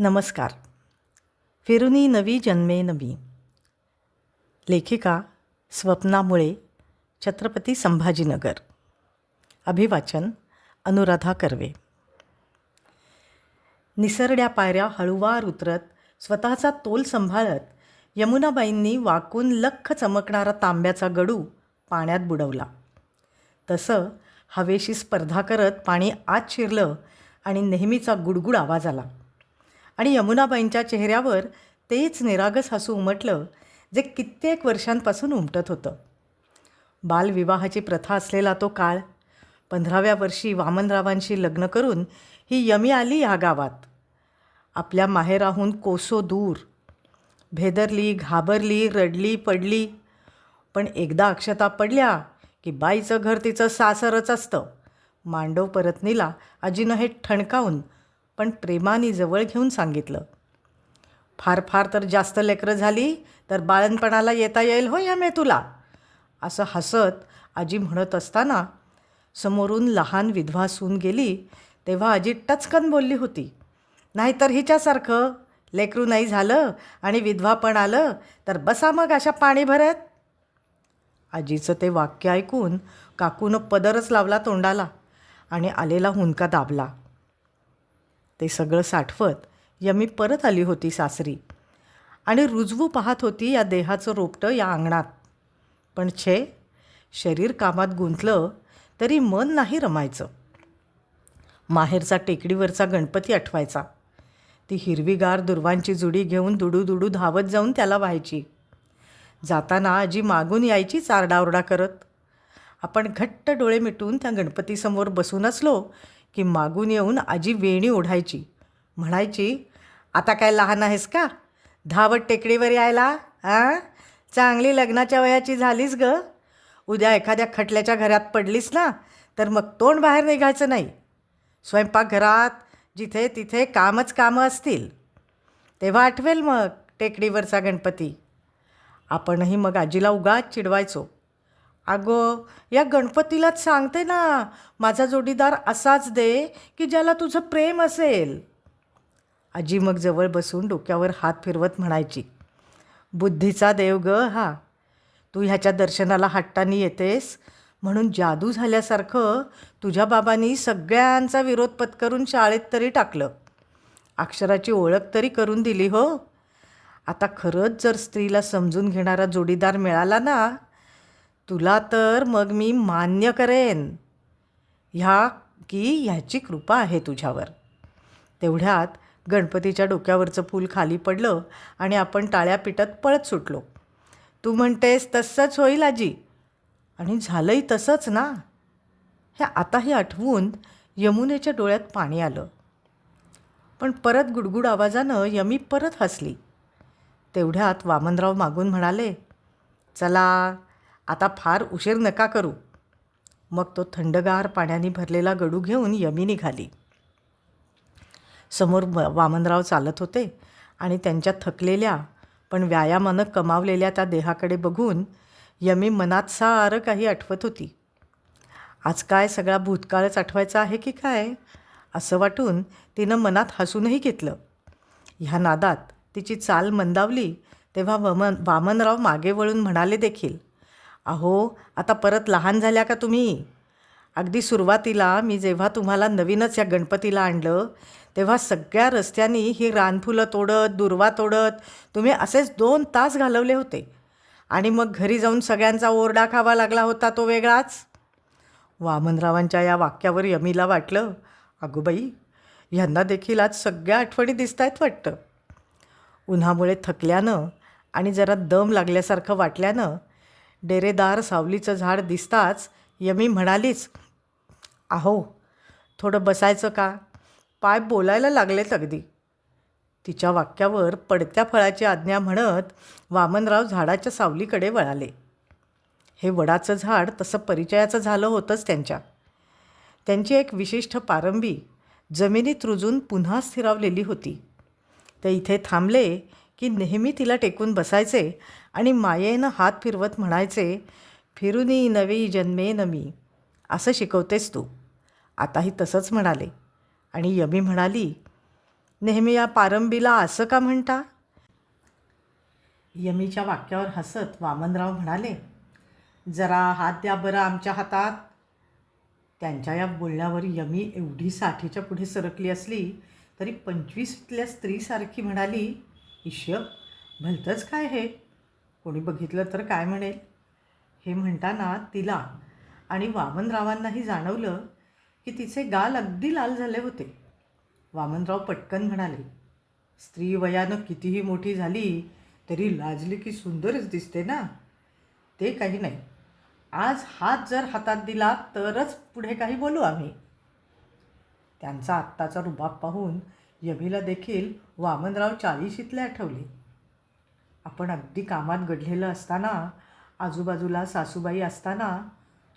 नमस्कार. फिरुनी नवी जन्मे नवी. लेखिका स्वप्नामुळे छत्रपती संभाजीनगर. अभिवाचन अनुराधा कर्वे. निसरड्या पायऱ्या हळूवार उतरत स्वतःचा तोल सांभाळत यमुनाबाईंनी वाकून लख चमकणारा तांब्याचा गडू पाण्यात बुडवला. तसं हवेशी स्पर्धा करत पाणी आत शिरलं आणि नेहमीचा गुडगुड आवाज आला. आणि यमुनाबाईंच्या चेहऱ्यावर तेच निरागस हसू उमटलं जे कित्येक वर्षांपासून उमटत होतं. बालविवाहाची प्रथा असलेला तो काळ पंधराव्या वर्षी वामनरावांशी लग्न करून ही यमी आली ह्या गावात. आपल्या माहेराहून कोसो दूर. भेदरली घाबरली रडली पडली. पण एकदा अक्षता पडल्या की बाईचं घर तिचं सासरच असतं. मांडव परतनीला आजीनं हे ठणकावून पण प्रेमाने जवळ घेऊन सांगितलं. फार फार तर जास्त लेकरं झाली तर बाळणपणाला येता येईल हो या मे तुला. असं हसत आजी म्हणत असताना समोरून लहान विधवा सून गेली तेव्हा आजी टचकन बोलली होती नाहीतर हिच्यासारखं लेकरू नाही झालं आणि विधवा पण आलं तर बसा मग अशा पाणी भरत. आजीचं ते वाक्य ऐकून काकूनं पदरच लावला तोंडाला आणि आलेला हुंका दाबला. ते सगळं साठवत यमी परत आली होती सासरी. आणि रुजवू पाहत होती या देहाचं रोपटं या अंगणात. पण छे शरीर कामात गुंतलं तरी मन नाही रमायचं. माहेरचा टेकडीवरचा गणपती आठवायचा. ती हिरवीगार दुर्वांची जुडी घेऊन दुडू दुडू धावत जाऊन त्याला व्हायची. जाताना आजी मागून यायची चारडाओरडा करत. आपण घट्ट डोळे मिटून त्या गणपतीसमोर बसून असलो की मागून येऊन आजी वेणी ओढायची. म्हणायची आता काय लहान आहेस का? धावत टेकडीवर यायला आ? चांगली लग्नाच्या वयाची झालीस ग. उद्या एखाद्या खटल्याच्या घरात पडलीस ना तर मग तोंड बाहेर निघायचं नाही. स्वयंपाकघरात जिथे तिथे कामच कामं असतील. तेव्हा आठवेल मग टेकडीवरचा गणपती. आपणही मग आजीला उगाच चिडवायचो. अगं या गणपतीलाच सांगते ना माझा जोडीदार असाच दे की ज्याला तुझं प्रेम असेल. आजी मग जवळ बसून डोक्यावर हात फिरवत म्हणायची बुद्धीचा देव ग हा. तू ह्याच्या दर्शनाला हट्टानी येतेस. म्हणून जादू झाल्यासारखं तुझ्या बाबांनी सगळ्यांचा विरोध पत्करून शाळेत तरी टाकलं. अक्षराची ओळख तरी करून दिली हो. आता खरंच जर स्त्रीला समजून घेणारा जोडीदार मिळाला ना तुला तर मग मी मान्य करेन. ह्या की ह्याची कृपा आहे तुझ्यावर. तेवढ्यात गणपतीच्या डोक्यावरचं फूल खाली पडलं आणि आपण टाळ्या पिटत पळत सुटलो. तू म्हणतेस तसंच होईल आजी. आणि झालंही तसंच ना? हे आताही आठवून यमुनेच्या डोळ्यात पाणी आलं. पण परत गुडगुड आवाजानं यमी परत हसली. तेवढ्यात वामनराव मागून म्हणाले चला आता फार उशीर नका करू. मग तो थंडगार पाण्याने भरलेला गडू घेऊन यमी निघाली. समोर व- वामनराव चालत होते आणि त्यांच्या थकलेल्या पण व्यायामानं कमावलेल्या त्या देहाकडे बघून यमी मनात सारं काही आठवत होती. आज काय सगळा भूतकाळच आठवायचा आहे की काय? असं वाटून तिनं मनात हसूनही घेतलं. ह्या नादात तिची चाल मंदावली तेव्हा वमन वामनराव मागे वळून म्हणाले देखील अहो आता परत लहान झाल्या का तुम्ही? अगदी सुरुवातीला मी जेव्हा तुम्हाला नवीनच या गणपतीला आणलं तेव्हा सगळ्या रस्त्यांनी ही रानफुलं तोडत दुर्वा तोडत तुम्ही असेच दोन तास घालवले होते. आणि मग घरी जाऊन सगळ्यांचा ओरडा खावा लागला होता तो वेगळाच. वामनरावांच्या या वाक्यावर यमीला वाटलं अगो बाई ह्यांना देखील आज सगळ्या आठवणी दिसत आहेत वाटतं. उन्हामुळे थकल्यानं आणि जरा दम लागल्यासारखं वाटल्यानं डेरेदार सावलीचं झाड दिसताच यमी म्हणालीच आहो थोडं बसायचं का? पाय बोलायला लागलेत अगदी. तिच्या वाक्यावर पडत्या फळाची आज्ञा म्हणत वामनराव झाडाच्या सावलीकडे वळाले. हे वडाचं झाड तसं परिचयाचं झालं होतंच त्यांच्या. त्यांची एक विशिष्ट पारंबी जमिनीत रुजून पुन्हा स्थिरावलेली होती. ते इथे थांबले की नेहमी तिला टेकून बसायचे आणि मायेनं हात फिरवत म्हणायचे फिरुनी नवी जन्मे नमी असं शिकवतेस तू. आताही तसंच म्हणाले. आणि यमी म्हणाली नेहमी या पारंबीला असं का म्हणता? यमीच्या वाक्यावर हसत वामनराव म्हणाले जरा हात द्या बरं आमच्या हातात. त्यांच्या या बोलण्यावर यमी एवढी साठीच्या पुढे सरकली असली तरी पंचवीसतल्या स्त्रीसारखी म्हणाली ईश्य भलतंच काय हे? कोणी बघितलं तर काय म्हणेल? हे म्हणताना तिला आणि वामनरावांनाही जाणवलं की तिचे गाल अगदी लाल झाले होते. वामनराव पटकन म्हणाले स्त्री वयानं कितीही मोठी झाली तरी लाजली की सुंदरच दिसते ना? ते काही नाही. आज हात जर हातात दिला तरच पुढे काही बोलू आम्ही. त्यांचा आत्ताचा रुबाब पाहून यमीला देखील वामनराव चाळीशीतले आठवले. आपण अगदी कामात गढलेलं असताना आजूबाजूला सासूबाई असताना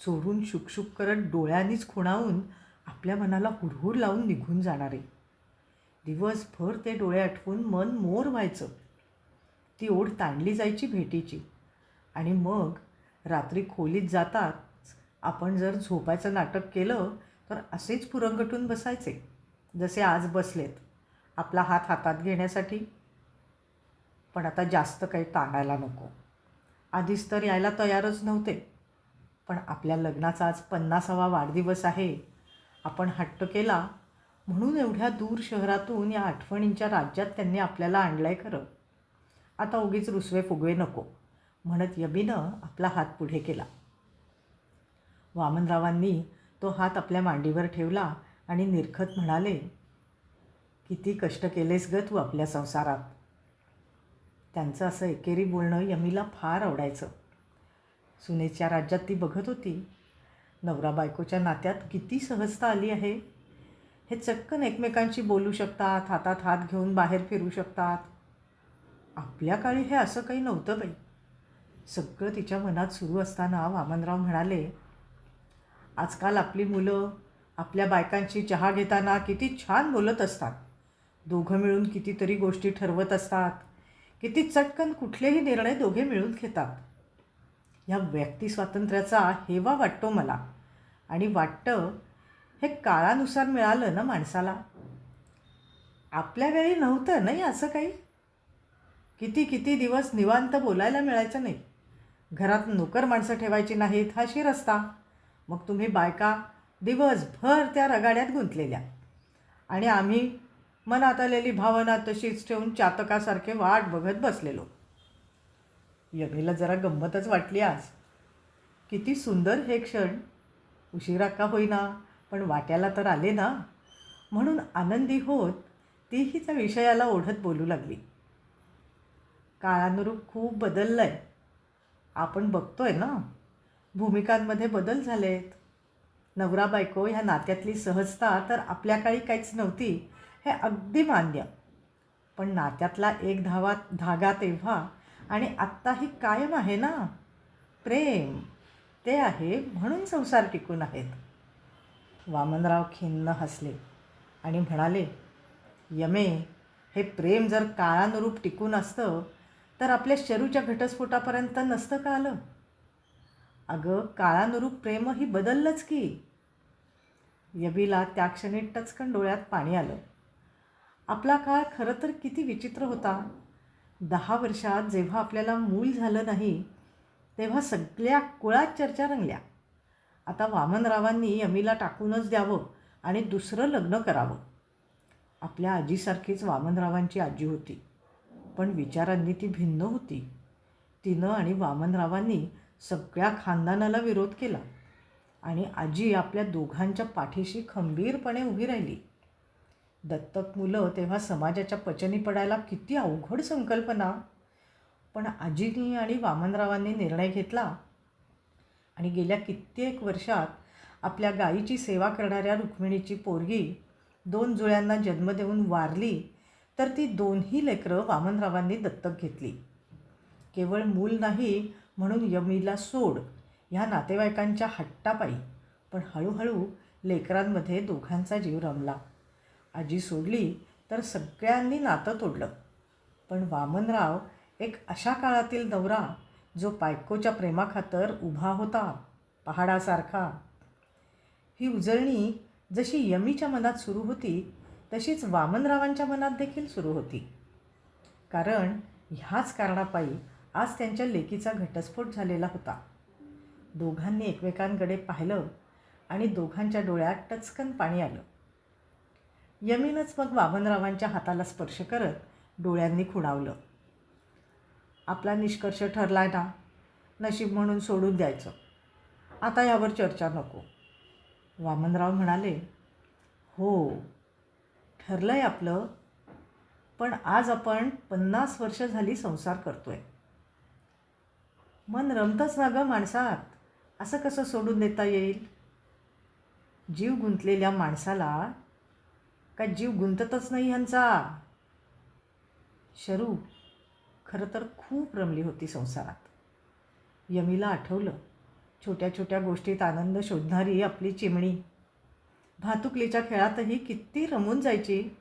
चोरून शुकशुक करत डोळ्यांनीच खुणावून आपल्या मनाला हुरहुर लावून निघून जाणारे. दिवसभर ते डोळे आठवून मन मोर व्हायचं. ती ओढ ताणली जायची भेटीची. आणि मग रात्री खोलीत जाताच आपण जर झोपायचं नाटक केलं तर असेच पुरंगटून बसायचे जसे आज बसलेत. आपला हात हातात घेण्यासाठी. पण आता जास्त काही ताणायला नको. आधीच तर यायला तयारच नव्हते. पण आपल्या लग्नाचा आज पन्नासावा वाढदिवस आहे. आपण हट्ट केला. म्हणून एवढ्या दूर शहरातून या आठवणींच्या राज्यात त्यांनी आपल्याला आणलं आहे खरं. आता उगीच रुसवे फुगवे नको. म्हणत यबीनं आपला हात पुढे केला. वामनरावांनी तो हात आपल्या मांडीवर ठेवला आणि निरखत म्हणाले किती कष्ट केलेस ग तू आपल्या संसारात. त्यांचं असं एकेरी बोलणं यमीला फार आवडायचं. सुनेच्या राज्यात ती बघत होती. नवरा बायकोच्या नात्यात किती सहजता आली आहे. हे चक्कन एकमेकांशी बोलू शकतात हातात हात घेऊन बाहेर फिरू शकतात. आपल्या काळी हे असं काही नव्हतं बाई. सगळं तिच्या मनात सुरू असताना वामनराव म्हणाले आजकाल आपली मुलं आपल्या बायकांची चहा घेताना किती छान बोलत असतात. दोघं मिळून कितीतरी गोष्टी ठरवत असतात. किती चटकन कुठलेही निर्णय दोघे मिळून घेतात. ह्या व्यक्तिस्वातंत्र्याचा हेवा वाटतो मला. आणि वाटतं हे काळानुसार मिळालं ना माणसाला. आपल्या वेळी नव्हतं नाही असं काही? किती किती दिवस निवांत बोलायला मिळायचं नाही. घरात नोकर माणसं ठेवायची नाहीत हा शिर असता मग तुम्ही बायका दिवसभर त्या रगाड्यात गुंतलेल्या. आणि आम्ही मनात आलेली भावना तशीच ठेवून चातकासारखे वाट बघत बसलेलो. यमीला जरा गंमतच वाटली आज. किती सुंदर हे क्षण. उशिरा का होईना पण वाट्याला तर आले ना. म्हणून आनंदी होत तीही त्या विषयाला ओढत बोलू लागली. काळानुरूप खूप बदललं आहे आपण बघतोय ना. भूमिकांमध्ये बदल झालेत. नवरा बायको ह्या नात्यातली सहजता तर आपल्या काळी काहीच नव्हती. हे अगदी मान्य. पण नात्यातला एक धावा धागा तेव्हा आणि आत्ताही कायम आहे ना? प्रेम ते आहे म्हणून संसार टिकून आहेत. वामनराव खिन्न हसले आणि म्हणाले यमे हे प्रेम जर काळानुरूप टिकून असतं तर आपल्या शरूच्या घटस्फोटापर्यंत नसतं का आलं? अगं काळानुरूप प्रेमही बदललंच की. यबीला त्या क्षणी टचकन डोळ्यात पाणी आलं. आपला काळ खरं तर किती विचित्र होता. दहा वर्षात जेव्हा आपल्याला मूल झालं नाही तेव्हा सगळ्या कुळात चर्चा रंगल्या. आता वामनरावांनी यमीला टाकूनच द्यावं आणि दुसरं लग्न करावं. आपल्या आजीसारखीच वामनरावांची आजी होती पण विचारांनी ती भिन्न होती. तिनं आणि वामनरावांनी सगळ्या खानदानाला विरोध केला आणि आजी आपल्या दोघांच्या पाठीशी खंबीरपणे उभी राहिली. दत्तक मुलं तेव्हा समाजाच्या पचनी पडायला किती अवघड संकल्पना. पण आजीनी आणि वामनरावांनी निर्णय घेतला. आणि गेल्या कित्येक वर्षात आपल्या गायीची सेवा करणाऱ्या रुक्मिणीची पोरगी दोन जुळ्यांना जन्म देऊन वारली तर ती दोन्ही लेकरं वामनरावांनी दत्तक घेतली. केवळ मूल नाही म्हणून यमीला सोड ह्या नातेवाईकांच्या हट्टापायी. पण हळूहळू लेकरांमध्ये दोघांचा जीव रमला. आजी सोडली तर सगळ्यांनी नातं तोडलं. पण वामनराव एक अशा काळातील नवरा जो बायकोच्या प्रेमाखातर उभा होता पहाडासारखा. ही उजळणी जशी यमीच्या मनात सुरू होती तशीच वामनरावांच्या मनात देखील सुरू होती. कारण ह्याच कारणापायी आज त्यांच्या लेकीचा घटस्फोट झालेला होता. दोघांनी एकमेकांकडे पाहिलं आणि दोघांच्या डोळ्यात टचकन पाणी आलं. यमीनच मग वामनरावांच्या हाताला स्पर्श करत डोळ्यांनी खुणावलं. आपला निष्कर्ष ठरलाय ना? नशीब म्हणून सोडून द्यायचं. आता यावर चर्चा नको. वामनराव म्हणाले हो ठरलं आहे आपलं पण आज आपण पन्नास वर्ष झाली संसार करतोय. मन रमतंच ना गं माणसात? असं कसं सोडून देता येईल? जीव गुंतलेल्या माणसाला का जीव गुंततच नाही ह्यांचा? शरू खरं तर खूप रमली होती संसारात. यमीला आठवलं छोट्या छोट्या गोष्टीत आनंद शोधणारी आपली चिमणी. भातुकलीच्या खेळातही किती रमून जायची.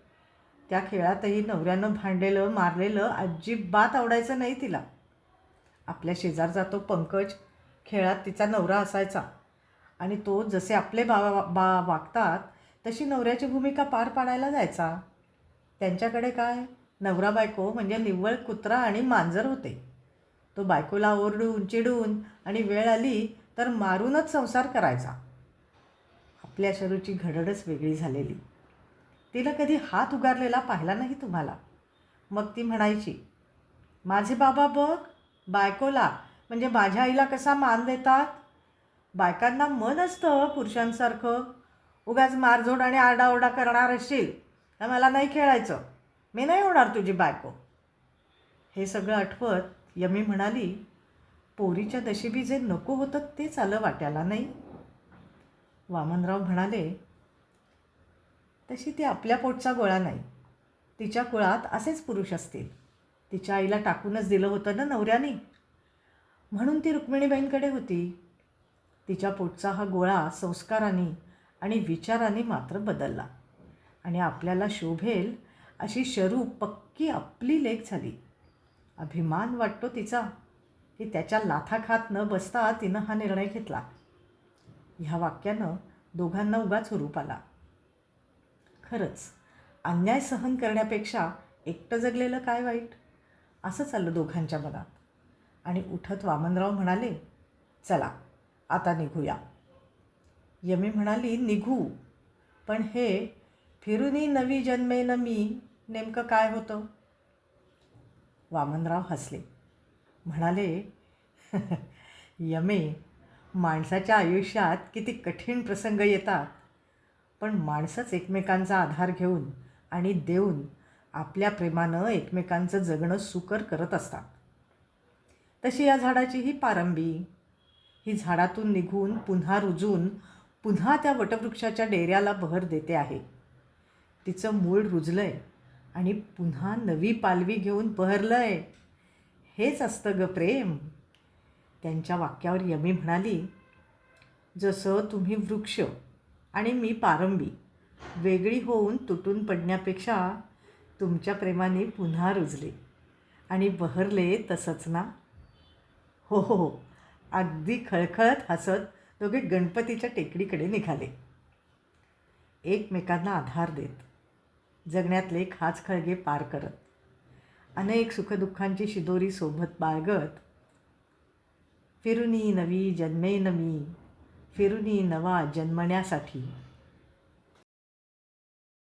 त्या खेळातही नवऱ्यानं भांडलेलं मारलेलं अजिबात आवडायचं नाही तिला. आपल्या शेजारचा तो पंकज खेळात तिचा नवरा असायचा. आणि तो जसे आपले बा बा वागतात तशी नवऱ्याची भूमिका पार पाडायला जायचा. त्यांच्याकडे काय? नवरा बायको म्हणजे निव्वळ कुत्रा आणि मांजर होते. तो बायकोला ओरडून चिडून आणि वेळ आली तर मारूनच संसार करायचा. आपल्या शरूची घडडच वेगळी झालेली. तिला कधी हात उगारलेला पाहिला नाही तुम्हाला. मग ती म्हणायची माझे बाबा बघ बायकोला म्हणजे माझ्या आईला कसा मान देतात? बायकांना मन असतं पुरुषांसारखं. उगाच मारझोड आणि आरडाओरडा करणार असशील तर मला नाही खेळायचं. मी नाही होणार तुझी बायको. हे सगळं आठवत यमी म्हणाली पोरीच्या नशिबी जे नको होतं तेच आलं वाट्याला नाही? वामनराव म्हणाले तशी ती आपल्या पोटचा गोळा नाही. तिच्या कुळात असेच पुरुष असतील. तिच्या आईला टाकूनच दिलं होतं ना नवऱ्याने? म्हणून ती रुक्मिणीबाईंकडे होती. तिच्या पोटचा हा गोळा संस्काराने आणि विचाराने मात्र बदलला. आणि आपल्याला शोभेल अशी शरू पक्की आपली लेख झाली. अभिमान वाटतो तिचा की त्याच्या लाथा खात न बसता तिनं हा निर्णय घेतला. ह्या वाक्यानं दोघांना उगाच रूप आला. खरंच अन्याय सहन करण्यापेक्षा एकटं जगलेलं काय वाईट? असं चाललं दोघांच्या मनात. आणि उठत वामनराव म्हणाले चला आता निघूया. यमी म्हणाली निघू. पण हे फिरूनी नवी जन्मेन मी नेमकं काय होतं? वामनराव हसले. म्हणाले यमे माणसाच्या आयुष्यात किती कठीण प्रसंग येतात. पण माणसंच एकमेकांचा आधार घेऊन आणि देऊन आपल्या प्रेमानं एकमेकांचं जगणं सुकर करत असतात. तशी या झाडाची ही पारंबी. ही झाडातून निघून पुन्हा रुजून पुन्हा त्या वटवृक्षाच्या डेऱ्याला बहर देते आहे. तिचं मूळ रुजलं आहे आणि पुन्हा नवी पालवी घेऊन बहरलं आहे हेच असतं ग प्रेम. त्यांच्या वाक्यावर यमी म्हणाली जसं तुम्ही वृक्ष आणि मी पारंबी वेगळी होऊन तुटून पडण्यापेक्षा तुमच्या प्रेमाने पुन्हा रुजले आणि बहरले तसंच ना? हो हो हो. अगदी खळखळत हसत दोघे गणपतीच्या टेकडीकडे निघाले. एकमेकांना आधार देत जगण्यातले खाच खळगे पार करत अनेक सुखदुःखांची शिदोरी सोबत बाळगत फिरुनी नवी जन्मे नवी फिरुनी नवा जन्मण्यासाठी